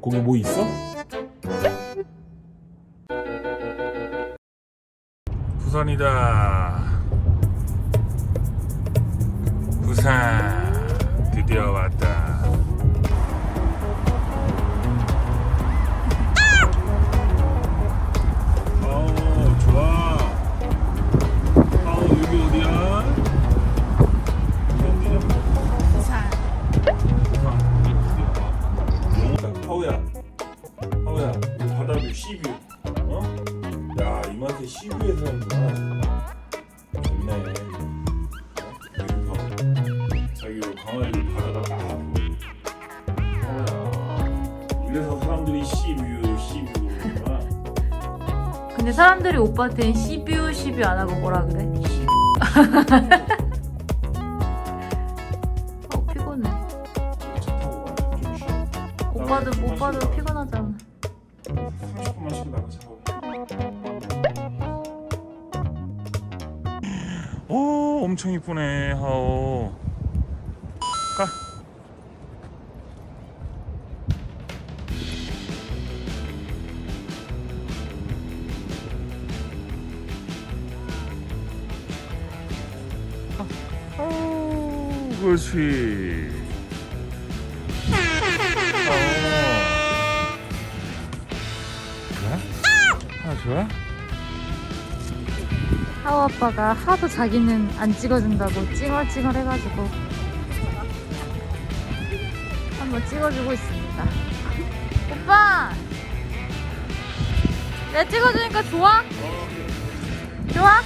거기 뭐 있어? 부산이다. 부산 하우야, 하우야, 이 바다뷰 시뷰, 어? 야 이마트 시뷰에서 하는구나. 좋네. 봐. 자기 강아지 바다가 딱. 하우야, 이래서 사람들이 시뷰, 시뷰구나. 근데 사람들이 오빠한테 시뷰 시뷰 안 하고 뭐라 그래? 시뷰. 30분만 쉬고 나가자. 오 엄청 이쁘네 하오 가 가. 아우, 그렇지 좋아? 하우 아빠가 하도 자기는 안 찍어준다고 찡얼찡얼 해가지고 한번 찍어주고 있습니다. 오빠! 내가 찍어주니까 좋아? 좋아?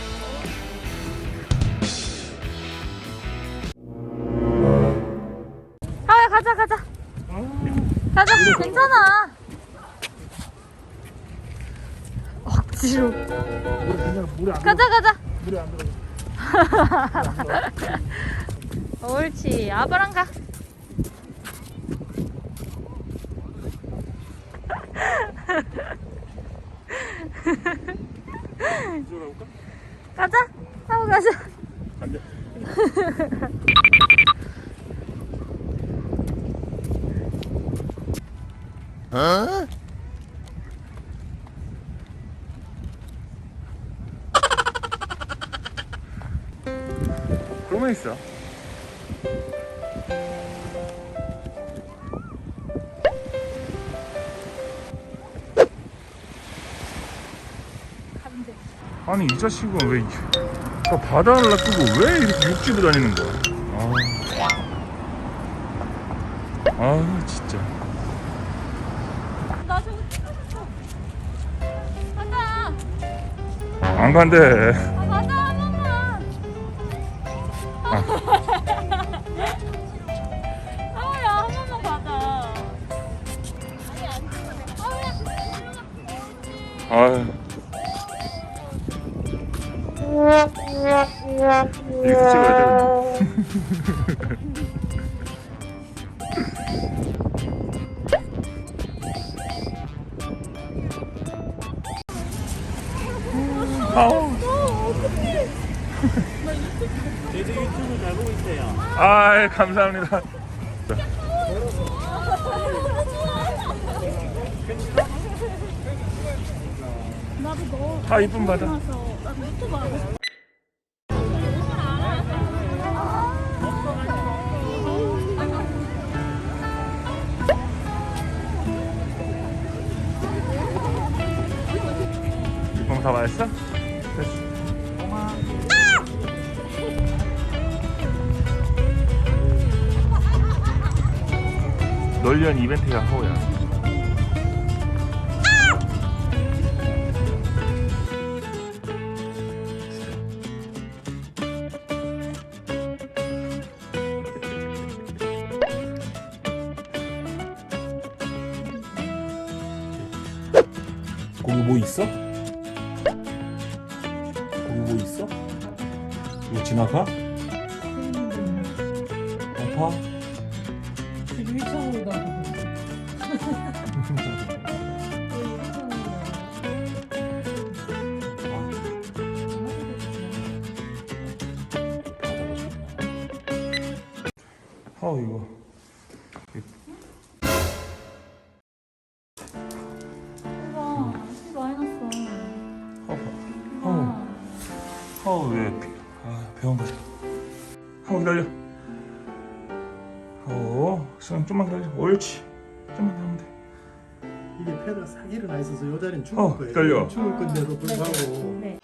하우야 가자 가자 가자 괜찮아 억지로 그냥 물에 안 가자 가자. 물에 안 들어가. 옳지. 아빠랑 가? 가자. 하고 가자. 안 돼. 그러면 있어. 간대 아니 이 자식은 왜 이- 저 바다를 놔두고 왜 이렇게 육지로 다니는 거야? 아, 아 진짜. 나 저거 찍어줬어 가자 안 간대. 아. 여기서 찍어야 돼. 아우. 제주 유튜브 잘 보고 있어요. 아, 감사합니다. 나도 너다 유튜브 하고 싶어 이പ്പം 다 맛있어? 됐어. 널 위한 이벤트가 하오야. 거기 뭐 있어? 거기 뭐 있어? 이거 지나가? 아파? 어 이거 아, 병원 가자. 한번 기다려. 어, 수영 좀만 기다려. 옳지. 좀만 더 하면 돼. 이게 폐가 사기를 나 있어서 요 자리는 죽을 어, 거예요. 기다려. 죽을 건데도 불구하고 네.